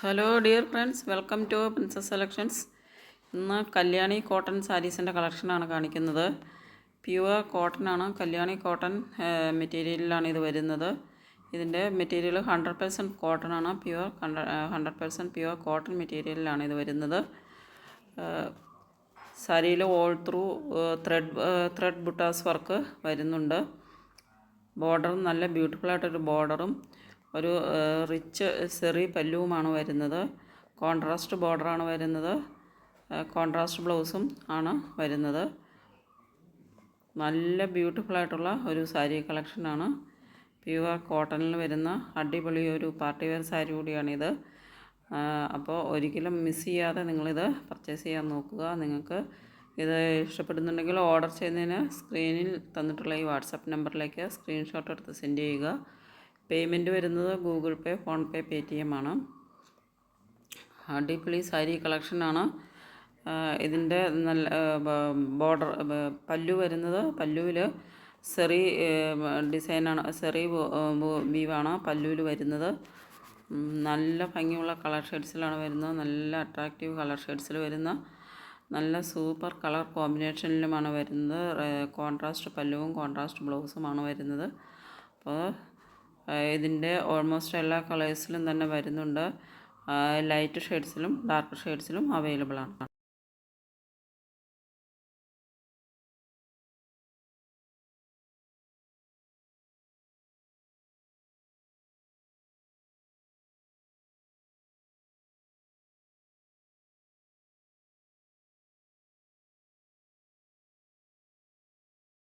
Hello dear friends welcome to princess selections ഇന്ന് Kalyani cotton സാരീസിന്റെ കളക്ഷനാണ് കാണിക്കുന്നത്. പ്യുവർ കോട്ടൺ ആണ്. കല്യാണി കോട്ടൺ മെറ്റീരിയലിലാണ് ഇത് വരുന്നത്. ഇതിന്റെ മെറ്റീരിയൽ ഹൺഡ്രഡ് പെർസെന്റ് കോട്ടൺ ആണ്. Pure hundred percent pure cotton മെറ്റീരിയലിലാണ് ഇത് വരുന്നത്. സാരിയിൽ all through thread thread buttas work വരുന്നുണ്ട്. ബോർഡറും നല്ല ബ്യൂട്ടിഫുൾ ആയിട്ടൊരു ബോർഡറും ഒരു റിച്ച് സെറി പല്ലുവുമാണ് വരുന്നത്. കോൺട്രാസ്റ്റ് ബോർഡറാണ് വരുന്നത്. കോൺട്രാസ്റ്റ് ബ്ലൗസും ആണ് വരുന്നത്. നല്ല ബ്യൂട്ടിഫുൾ ആയിട്ടുള്ള ഒരു സാരി കളക്ഷനാണ് പ്യുവർ കോട്ടണിൽ വരുന്ന അടിപൊളി ഒരു പാർട്ടി വെയർ സാരി കൂടിയാണിത്. അപ്പോൾ ഒരിക്കലും മിസ് ചെയ്യാതെ നിങ്ങളിത് പർച്ചേസ് ചെയ്യാൻ നോക്കുക. നിങ്ങൾക്ക് ഇത് ഇഷ്ടപ്പെടുന്നുണ്ടെങ്കിൽ ഓർഡർ ചെയ്യുന്നതിന് സ്ക്രീനിൽ തന്നിട്ടുള്ള ഈ വാട്സപ്പ് നമ്പറിലേക്ക് സ്ക്രീൻഷോട്ട് എടുത്ത് സെൻഡ് ചെയ്യുക. പേയ്മെന്റ് വരുന്നത് Google Pay PhonePe Paytm ആണ്. അടിപൊളി സാരി കളക്ഷനാണ് ഇതിന്റെ നല്ല ബോർഡർ പല്ലു വരുന്നത് പല്ലുവിൽ സെറി ഡിസൈനാണ് സെറി വീവാണ് പല്ലുവിൽ വരുന്നത്. നല്ല ഭംഗിയുള്ള കളർ ഷെയ്ഡ്സിലാണ് വരുന്നത്. നല്ല അട്രാക്റ്റീവ് കളർ ഷെയ്ഡ്സിൽ വരുന്ന നല്ല സൂപ്പർ കളർ കോമ്പിനേഷനിലുമാണ് വരുന്നത്. കോൺട്രാസ്റ്റ് പല്ലുവും കോൺട്രാസ്റ്റ് ബ്ലൗസുമാണ് വരുന്നത്. അപ്പോൾ ഇതിന്റെ ഓൾമോസ്റ്റ് എല്ലാ കളേഴ്സിലും തന്നെ വരുന്നുണ്ട്. ലൈറ്റ് ഷെയ്ഡ്സിലും ഡാർക്ക് ഷെയ്ഡ്സിലും അവൈലബിൾ ആണ്.